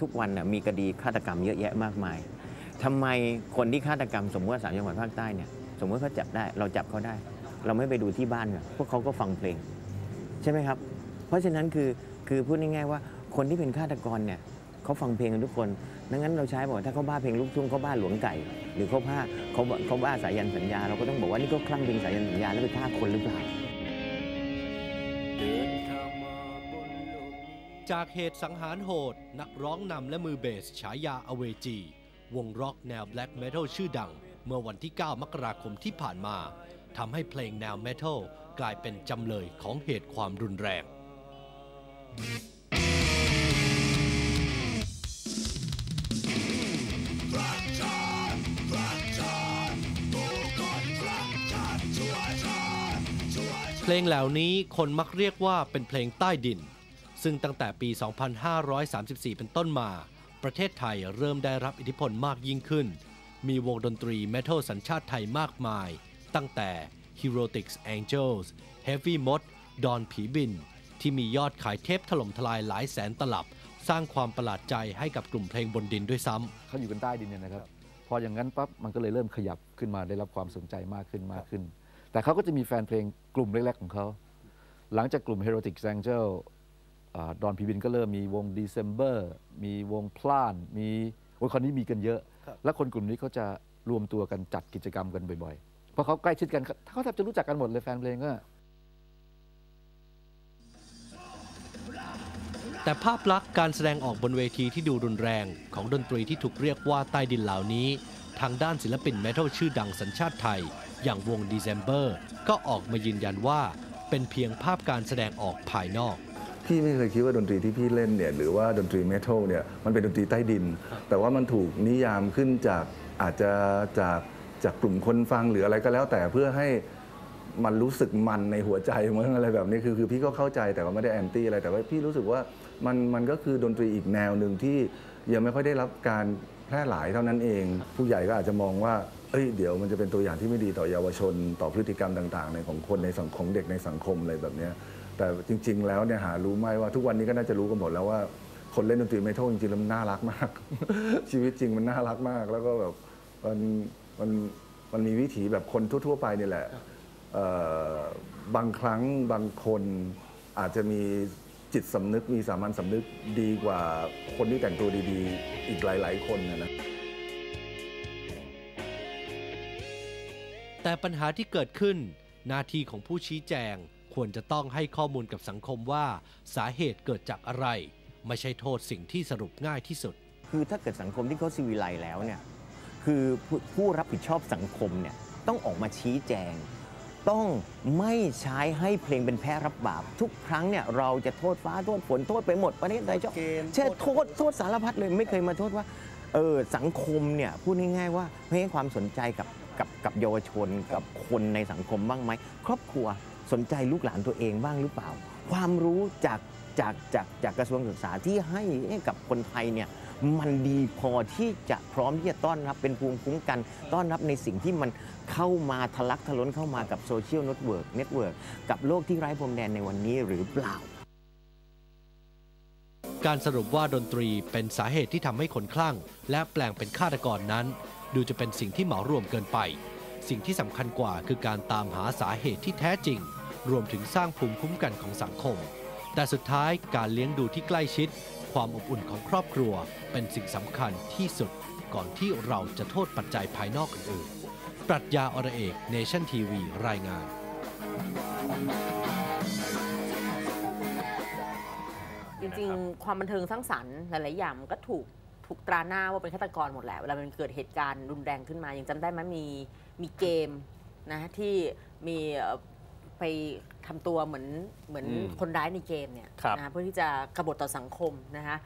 ทุกวันน่ะมีคดีฆาตกรรมเยอะแยะมากมายทำไมคนที่ฆาตกรรมสมมติว่าสามจังหวัดภาคใต้เนี่ย สมมติเขาจับได้ เราจับเขาได้ เราไม่ไปดูที่บ้านกันพวกเขาก็ฟังเพลง ใช่ไหมครับ เพราะฉะนั้นคือคือพูดง่ายๆว่าคนที่เป็นฆาตกรเนี่ยเขาฟังเพลงกันทุกคนดังนั้นเราใช้บอกว่าถ้าเขาบ้าเพลงลูกทุ่งเขาบ้าหลวงไก่ หรือเขาบ้าเขาเขาบ้าสายันสัญญา เราก็ต้องบอกว่านี่ก็คลั่งเพลงสายันสัญญาแล้วไปฆ่าคนหรือเปล่า จากเหตุสังหารโหด นักร้องนำและมือเบสฉายาอเวจี วงร็อกแนวแบล็กเมทัลชื่อดัง เมื่อวันที่ 9 มกราคมที่ผ่านมาทำให้เพลงแนวเมทัลกลายเป็นจำเลยของเหตุความรุนแรงเพลงเหล่านี้คนมักเรียกว่าเป็นเพลงใต้ดิน ซึ่งตั้งแต่ปี 2534 เป็นต้นมา ประเทศไทยเริ่มได้รับอิทธิพลมากยิ่งขึ้น มีวงดนตรีเมทัลสัญชาติไทยมากมาย ตั้งแต่ Heroics Angels Heavy Mod ดอนผีบิน ที่มียอดขายเทปถล่มทลายหลายแสนตลับ สร้างความประหลาดใจให้กับกลุ่มเพลงบนดินด้วยซ้ำเขาอยู่กันใต้ดินเนี่ยนะครับ พออย่างนั้นปั๊บมันก็เลยเริ่มขยับขึ้นมาได้รับความสนใจมากขึ้นมากขึ้น แต่เขาก็จะมีแฟนเพลงกลุ่มเล็กๆของเขาหลังจากกลุ่ม Heroic Angel ดอนพีบินก็เริ่มมีวง December มีวงพล่าน มีโอ้ยคนนี้มีกันเยอะ และคนกลุ่มนี้เขาจะรวมตัวกันจัดกิจกรรมกันบ่อยๆ เพราะเขาใกล้ชิดกันเขาแทบจะรู้จักกันหมดเลยแฟนเพลงก็แต่ภาพลักษณ์การแสดงออกบนเวทีที่ดูรุนแรงของดนตรีที่ถูกเรียกว่าใต้ดินเหล่านี้ ทางด้านศิลปินเมทัลชื่อดังสัญชาติไทย อย่างวง December ก็ออกมายืนยันว่า เป็นเพียงภาพการแสดงออกภายนอก พี่ไม่เคยคิดว่าดนตรีที่พี่เล่นเนี่ยหรือว่าดนตรีเมทัลเนี่ยมันเป็นดนตรีใต้ดิน แต่ว่ามันถูกนิยามขึ้นจากอาจจะจากจากกลุ่มคนฟังหรืออะไรก็แล้ว แต่เพื่อให้มันรู้สึกมันในหัวใจเหมือนอะไรแบบนี้คือคือพี่ก็เข้าใจแต่ว่าไม่ได้แอนตี้อะไรแต่ว่าพี่รู้สึกว่ามันมันก็คือดนตรีอีกแนวหนึ่งที่ยังไม่ค่อยได้รับการแพร่หลายเท่านั้นเอง ผู้ใหญ่ก็อาจจะมองว่าเอ้ยเดี๋ยวมันจะเป็นตัวอย่างที่ไม่ดีต่อเยาวชน ต่อพฤติกรรมต่าง ๆ ในของคนในสังคมเด็กในสังคมอะไรแบบเนี้ย แต่จริง ๆ แล้วเนี่ยหารู้ไหมว่าทุกวันนี้ก็น่าจะรู้กันหมดแล้วว่าคนเล่นดนตรีเมทัลจริงๆแล้วมันน่ารักมาก ชีวิตจริงมันน่ารักมาก แล้วก็แบบมันมันมันมีวิถีแบบคนทั่ว ๆ ไปนี่แหละบางครั้งบางคนอาจจะมีจิตสำนึกมีสามัญสำนึกดีกว่าคนที่แต่งตัวดีๆ อีกหลาย ๆ คนนะนะแต่ปัญหาที่เกิดขึ้นหน้าที่ของผู้ชี้แจง ควรจะต้องให้ข้อมูลกับสังคมว่าสาเหตุเกิดจากอะไร ไม่ใช่โทษสิ่งที่สรุปง่ายที่สุด คือถ้าเกิดสังคมที่เขาซีวิไลซ์แล้วเนี่ยคือผู้ผู้รับผิดชอบสังคมเนี่ยต้องออกมาชี้แจง ต้องไม่ใช้ให้เพลงเป็นแพ้รับบาป ทุกครั้งเนี่ยเราจะโทษฟ้าโทษฝนโทษไปหมดประเทศไทยชอบใช่โทษโทษสารพัดเลยไม่เคยมาโทษว่าเออสังคมเนี่ยพูดง่ายๆว่าไม่ให้ความสนใจกับกับกับเยาวชนกับคนในสังคมบ้างไหม ครอบครัว สนใจลูกหลานตัวเองบ้างหรือเปล่า ความรู้จากจากจากจากกระทรวงศึกษาที่ให้กับคนไทยเนี่ยมันดีพอที่จะพร้อมที่จะต้อนรับเป็นภูมิคุ้มกัน ต้อนรับในสิ่งที่มันเข้ามาทะลักทะล้นเข้ามากับโซเชียลเน็ตเวิร์กเน็ตเวิร์กกับโลกที่ไร้พรมแดนในวันนี้หรือเปล่า การสรุปว่าดนตรีเป็นสาเหตุที่ทำให้คนคลั่ง และแปลงเป็นฆาตกรนั้น ดูจะเป็นสิ่งที่เหมารวมเกินไป สิ่งที่สำคัญกว่าคือการตามหาสาเหตุที่แท้จริง รวมถึงสร้างภูมิคุ้มกันของสังคม แต่สุดท้ายการเลี้ยงดูที่ใกล้ชิด ความอบอุ่นของครอบครัว เป็นสิ่งสำคัญที่สุดก่อนที่เราจะโทษปัจจัยภายนอกอื่นๆ ปรัชญาอรเอกเนชั่นทีวีรายงาน จริงๆ ความบันเทิงสร้างสรรค์หลายๆอย่างก็ถูก ถูกตราหน้าว่าเป็นฆาตกรหมดแหละเวลามันเกิดเหตุการณ์รุนแรงขึ้นมายังจำได้ไหมมีมีเกมนะที่มีเอ่อไปทำตัวเหมือนเหมือนอืมคนร้ายในเกมเนี่ยครับนะเพื่อที่จะกบฏต่อสังคมนะคะ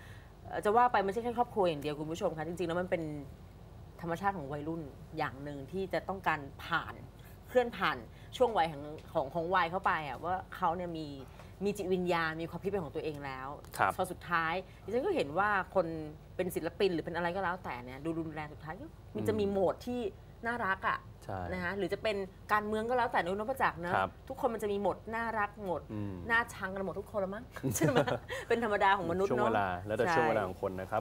เอ่อจะว่าไปไม่ใช่แค่ครอบครัวอย่างเดียวคุณผู้ชมคะจริงๆแล้วมันเป็นธรรมชาติของวัยรุ่นอย่างหนึ่งที่จะต้องการผ่านเคลื่อนผ่านช่วงวัยของของของวัยเข้าไปอะว่าเขาเนี่ยมี มีจิตวิญญาณมีความคิดเป็นของตัวเองแล้วครับพอสุดท้ายดิฉันก็เห็นว่าคนเป็นศิลปินหรือเป็นอะไรก็แล้วแต่เนี่ยดูรุนแรงสุดท้ายก็มันจะมีโหมดที่น่ารักอะใช่นะคะหรือจะเป็นการเมืองก็แล้วแต่นุนพจักรนะครับทุกคนมันจะมีหมดน่ารักหมดอืมน่าชังกันหมดทุกคนละมั้งใช่ไหมเป็นธรรมดาของมนุษย์ช่วงเนาะเวลาแล้วแต่ใช่ช่วงเวลาของคนนะครับ